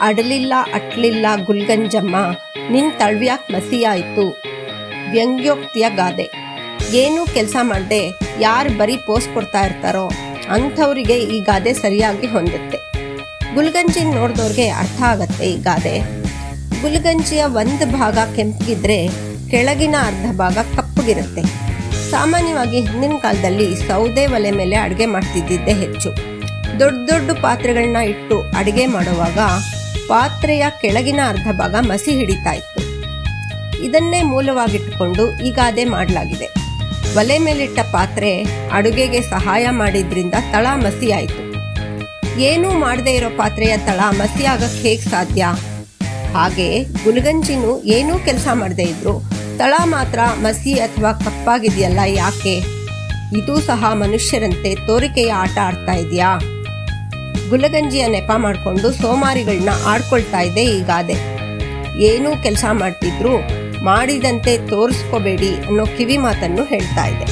ಅಡಲಿಲ್ಲ, ಅಟ್ಲಿಲ್ಲ ಗುಲ್ಗಂಜಮ್ಮ, ನಿನ್ ತಳ್ವ್ಯಾಕ್ ಮಸಿಯಾಯಿತು. ವ್ಯಂಗ್ಯೋಕ್ತಿಯ ಗಾದೆ. ಏನೂ ಕೆಲಸ ಮಾಡದೆ, ಯಾರು ಬರೀ ಪೋಸ್ಟ್ ಕೊಡ್ತಾ ಇರ್ತಾರೋ, ಅಂಥವರಿಗೆ ಈ ಗಾದೆ ಸರಿಯಾಗಿ ಹೊಂದುತ್ತೆ. ಗುಲ್ಗಂಜಿ ನೋಡಿದವ್ರಿಗೆ ಅರ್ಥ ಆಗತ್ತೆ ಈ ಗಾದೆ. ಗುಲ್ಗಂಜಿಯ ಒಂದು ಭಾಗ ಕೆಂಪಗಿದ್ರೆ ಕೆಳಗಿನ ಅರ್ಧ ಭಾಗ ಕಪ್ಪಗಿರುತ್ತೆ. ಸಾಮಾನ್ಯವಾಗಿ ಹಿಂದಿನ ಕಾಲದಲ್ಲಿ ಸೌದೆ ಒಲೆ ಮೇಲೆ ಅಡುಗೆ ಮಾಡ್ತಿದ್ದಿದ್ದೇ ಹೆಚ್ಚು. ದೊಡ್ಡ ದೊಡ್ಡ ಪಾತ್ರೆಗಳನ್ನ ಇಟ್ಟು ಅಡುಗೆ ಮಾಡುವಾಗ ಪಾತ್ರೆಯ ಕೆಳಗಿನ ಅರ್ಧ ಭಾಗ ಮಸಿ ಹಿಡಿತಾ ಇತ್ತು ಇದನ್ನೇ ಮೂಲವಾಗಿಟ್ಟುಕೊಂಡು ಈಗ ಅದೇ ಮಾಡಲಾಗಿದೆ. ಒಲೆ ಮೇಲಿಟ್ಟ ಪಾತ್ರೆ ಅಡುಗೆಗೆ ಸಹಾಯ ಮಾಡಿದ್ರಿಂದ ತಳ ಮಸಿ ಆಯಿತು ಏನೂ ಮಾಡದೇ ಇರೋ ಪಾತ್ರೆಯ ತಳ ಮಸಿ ಆಗಕ್ಕೆ ಹೇಗೆ ಸಾಧ್ಯ? ಹಾಗೆ ಗುಲ್ಗಂಜಿನೂ ಏನೂ ಕೆಲಸ ಮಾಡದೇ ಇದ್ರು, ತಳ ಮಾತ್ರ ಮಸಿ ಅಥವಾ ಕಪ್ಪಾಗಿದೆಯಲ್ಲ ಯಾಕೆ? ಇದು ಸಹ ಮನುಷ್ಯರಂತೆ ತೋರಿಕೆಯ ಆಟ ಆಡ್ತಾ ಇದೆಯಾ? ಗುಲಗಂಜಿಯ ನೆಪ ಮಾಡಿಕೊಂಡು ಸೋಮಾರಿಗಳನ್ನ ಆಡ್ಕೊಳ್ತಾ ಇದೆ ಈ ಗಾದೆ. ಏನೂ ಕೆಲಸ ಮಾಡ್ತಿದ್ರು, ಮಾಡಿದಂತೆ ತೋರಿಸ್ಕೋಬೇಡಿ ಅನ್ನೋ ಕಿವಿ ಮಾತನ್ನು ಹೇಳ್ತಾ ಇದೆ.